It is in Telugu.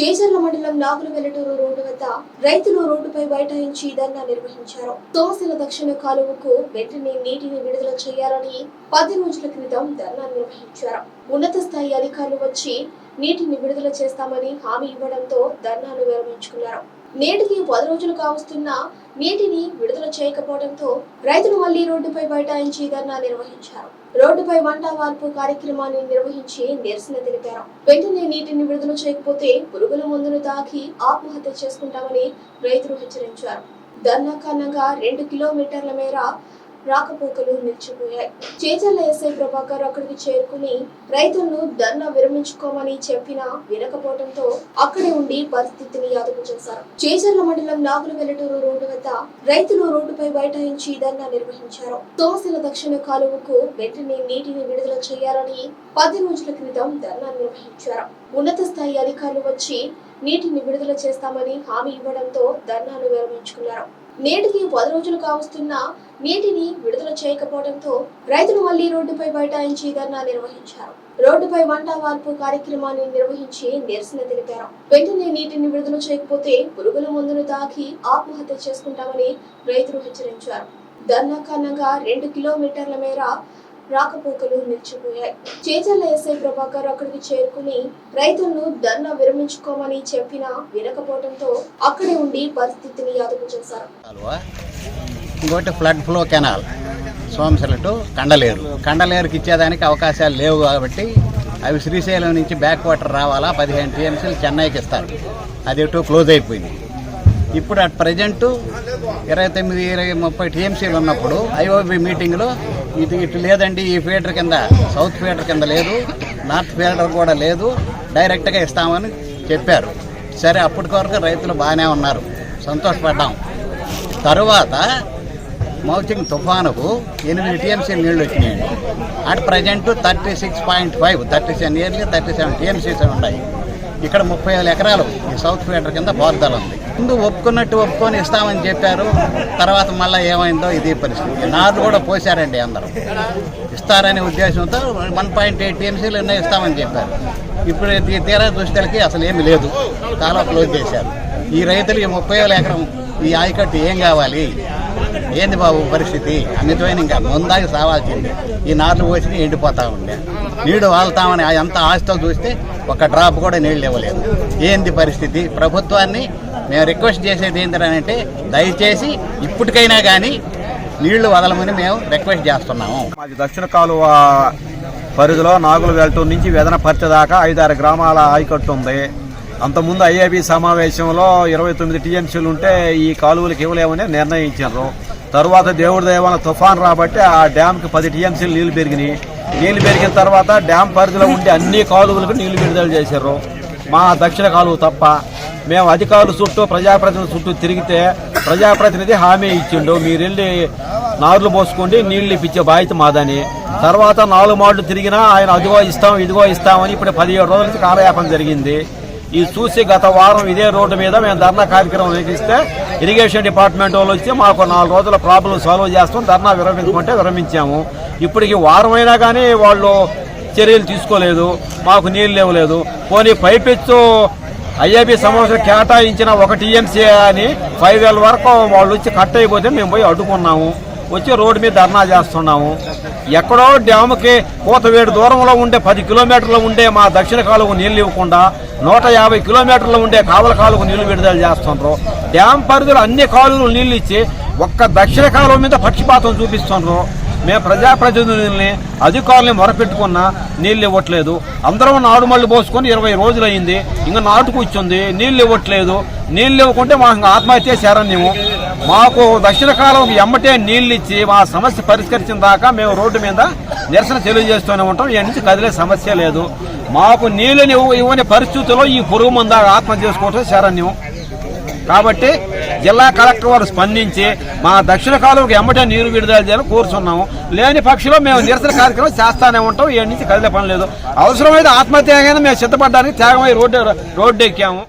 చేజర్ల మండలం నాగుల వెల్లటూరు రోడ్డు వద్ద రైతులు రోడ్డుపై బైఠాయించి ధర్నా నిర్వహించారు. తోమశిల దక్షిణ కాలువకు వెంటనే నీటిని విడుదల చేయాలని పది రోజుల క్రితం ధర్నా నిర్వహించారు. ఉన్నత స్థాయి అధికారులు వచ్చి నీటిని విడుదల చేస్తామని హామీ ఇవ్వడంతో ధర్నాను విరమించుకున్నారు నేటికి పది రోజులు కావస్తున్నా నీటిని విడుదల చేయకపోవడంతో రైతులు మళ్ళీ రోడ్డుపై బైఠాయించి ధర్నా నిర్వహించారు. రోడ్డుపై వంట వార్పు కార్యక్రమాన్ని నిర్వహించి నిరసన తెలిపారు. వెంటనే నీటిని విడుదల చేయకపోతే పురుగుల మందును తాకి ఆత్మహత్య చేసుకుంటామని రైతులు హెచ్చరించారు. ధర్నా కారణంగా రెండు కిలోమీటర్ల మేర రాకపోకలు నిలిచిపోయాయి. చేజర్ల ఎస్ఐ ప్రభాకర్ అక్కడికి చేరుకుని రైతులను ధర్నా విరమించుకోమని చెప్పినా వినకపోవడంతో అక్కడే ఉండి పరిస్థితిని అదుపు చేశారు. చేచర్ల మండలం నాగుల వెల్లటూరు రోడ్డు వద్ద రైతులు రోడ్డుపై బైఠాయించి ధర్నా నిర్వహించారు. తోమశిల దక్షిణ కాలువకు వెంటనే నీటిని విడుదల చేయాలని పది రోజుల క్రితం ధర్నా నిర్వహించారు. ఉన్నత స్థాయి అధికారులు వచ్చి నీటిని విడుదల చేస్తామని హామీ ఇవ్వడంతో ధర్నాను విరమించుకున్నారు. నేటికి పది రోజులు కావస్తున్న నీటిని విడుదల చేయకపోవడంతో రైతులు మళ్ళీ రోడ్డుపై బైఠాయించి ధర్నా నిర్వహించారు. రోడ్డుపై వంట వార్పు కార్యక్రమాన్ని నిర్వహించి నిరసన తెలిపారు. వెంటనే నీటిని విడుదల చేయకపోతే పురుగుల మందును తాకి ఆత్మహత్య చేసుకుంటామని రైతులు హెచ్చరించారు. ధర్నా కారణంగా రెండు కిలోమీటర్ల మేర రాకపోకలు నిలిచిపోయాయి. చేజర్ల ఎస్ఐ ప్రభాకర్ అక్కడికి చేరుకుని రైతులను ధర్నా విరమించుకోమని చెప్పినా వినకపోవడంతో అక్కడే ఉండి పరిస్థితిని అదుపు చేశారు. ఇంకోటి flood flow canal Somasila to Kandaleru. కండలేరుకి ఇచ్చేదానికి అవకాశాలు లేవు కాబట్టి అవి శ్రీశైలం నుంచి బ్యాక్ వాటర్ రావాలా? పదిహేను టీఎంసీలు చెన్నైకి ఇస్తారు. అది ఎటు క్లోజ్ అయిపోయింది. ఇప్పుడు అట్ ప్రజెంట్ ఇరవై తొమ్మిది ఇరవై ముప్పై టీఎంసీలు ఉన్నప్పుడు ఐఓబి మీటింగ్లో ఇది ఇటు లేదండి ఈ ఫీడర్ కింద సౌత్ ఫీడర్ కింద లేదు నార్త్ ఫీడర్ కూడా లేదు డైరెక్ట్గా ఇస్తామని చెప్పారు. సరే అప్పటి వరకు రైతులు బాగానే ఉన్నారు. సంతోషపడ్డాం. తరువాత మౌచింగ్ తుఫానుకు ఎనిమిది టీఎంసీ నీళ్ళు వచ్చినాయండి. At present thirty six point five thirty seven nearly thirty seven TMCs ఉన్నాయి. ఇక్కడ ముప్పై వేల ఎకరాలు ఈ సౌత్ ఫీడర్ కింద పారుదల ఉంది. ముందు ఒప్పుకున్నట్టు ఒప్పుకొని ఇస్తామని చెప్పారు. తర్వాత మళ్ళీ ఏమైందో ఇది పరిస్థితి. నార్లు కూడా పోసారండి అందరూ. ఇస్తారనే ఉద్దేశంతో వన్ పాయింట్ ఎయిట్ టీఎంసీలు ఇస్తామని చెప్పారు. ఇప్పుడు ఈ తీరా దృష్టిలకి అసలు ఏమి లేదు. చాలా క్లోజ్ చేశారు. ఈ రైతులు ఈ ముప్పై వేల ఎకరం ఈ ఆయకట్టు ఏం కావాలి? ఏంది బాబు పరిస్థితి? అమితమైన ఇంకా ముందాకి సావాల్సింది. ఈ నార్లు పోసి ఎండిపోతా ఉండే. నీడు వాళ్తామని ఎంత ఆశతో చూస్తే ఒక డ్రాప్ కూడా నీళ్ళు ఇవ్వలేదు. ఏంది పరిస్థితి? ప్రభుత్వాన్ని మేము రిక్వెస్ట్ చేసేది ఏంటంటే దయచేసి ఇప్పటికైనా కానీ నీళ్ళు వదలమని మేము రిక్వెస్ట్ చేస్తున్నాము. మాది దక్షిణ కాలువ పరిధిలో నాగుల వెళ్తూ నుంచి వేదన దాకా ఐదారు గ్రామాల ఆయకట్టు ఉంది. అంతకుముందు ఐఏబి సమావేశంలో ఇరవై తొమ్మిది టీఎంసీలు ఉంటే ఈ కాలువలకు ఇవ్వలేమని నిర్ణయించారు. తర్వాత దేవుడి దేవాల తుఫాన్ రాబట్టి ఆ డ్యామ్కి పది టీఎంసీలు నీళ్ళు పెరిగినాయి. నీళ్ళు పెరిగిన తర్వాత డ్యామ్ పరిధిలో ఉండే అన్ని కాలువలకు నీళ్ళు విడుదల చేశారు. మా దక్షిణ కాలువ తప్ప మేము అధికారుల చుట్టూ ప్రజాప్రతినిధి చుట్టూ తిరిగితే ప్రజాప్రతినిధి హామీ ఇచ్చిండు మీరు వెళ్ళి నార్లు పోసుకోండి నీళ్ళు ఇప్పించే బాధ్యత మాదని. తర్వాత నాలుగు మాటలు తిరిగినా ఆయన అదిగో ఇస్తాం ఇదిగో ఇస్తామని ఇప్పుడు పదిహేడు రోజుల నుంచి కాలయాపన జరిగింది. ఇది చూసి గత వారం ఇదే రోడ్డు మీద మేము ధర్నా కార్యక్రమం నిర్వహిస్తే ఇరిగేషన్ డిపార్ట్మెంట్ వాళ్ళు వచ్చి మాకు నాలుగు రోజుల ప్రాబ్లం సాల్వ్ చేస్తాం ధర్నా విరమించుకుంటే విరమించాము. ఇప్పటికి వారమైనా కానీ వాళ్ళు చర్యలు తీసుకోలేదు మాకు నీళ్ళు లేవలేదు. పోనీ పైపెచ్చు ఐఏబీ సమావేశం కేటాయించిన ఒక టీఎంసీ అని ఫైవ్ వేల వరకు వాళ్ళు వచ్చి కట్ అయిపోతే మేము పోయి అడ్డుకున్నాము. వచ్చి రోడ్డు మీద ధర్నా చేస్తున్నాము. ఎక్కడో డ్యాముకి కోతవేడు దూరంలో ఉండే పది కిలోమీటర్లు ఉండే మా దక్షిణ కాలువకు నీళ్ళు ఇవ్వకుండా నూట యాభై కిలోమీటర్లు ఉండే కావల కాలువకు నీళ్ళు విడుదల చేస్తున్నారు డ్యామ్ పరిధిలో అన్ని కాలువలు నీళ్ళు ఇచ్చి ఒక్క దక్షిణ కాలువ మీద పక్షిపాతం చూపిస్తున్నారు మేము ప్రజాప్రతినిధుల్ని అధికారులని మొరపెట్టుకున్నా నీళ్ళు ఇవ్వట్లేదు. అందరం నాడు మళ్ళీ పోసుకొని ఇరవై రోజులు అయింది ఇంకా నాటు కూర్చుంది. నీళ్ళు ఇవ్వట్లేదు. నీళ్ళు ఇవ్వకుంటే మాకు ఆత్మహత్య శరణ్యము మాకు దక్షిణ కాలం ఎమ్మటే నీళ్ళు ఇచ్చి మా సమస్య పరిష్కరించిన దాకా మేము రోడ్డు మీద నిరసన తెలియజేస్తూనే ఉంటాం. ఈ నుంచి కదిలే సమస్య లేదు. మాకు నీళ్ళని ఇవ్వని పరిస్థితుల్లో ఈ పురుగు మంద ఆత్మహత్య చేసుకోవటం శరణ్యం కాబట్టి జిల్లా కలెక్టర్ వారు స్పందించి మా దక్షిణ కాలువకి ఎమ్మటే నీరు విడుదల చేయాలని కోరుతున్నాము లేని పక్షంలో మేము నిరసన కార్యక్రమం చేస్తానే ఉంటాం. ఏడు నుంచి కదిలే పని లేదు. అవసరమైతే ఆత్మహత్యగానే మేము సిద్ధపడడానికి త్యాగమై రోడ్డు రోడ్డు ఎక్కాము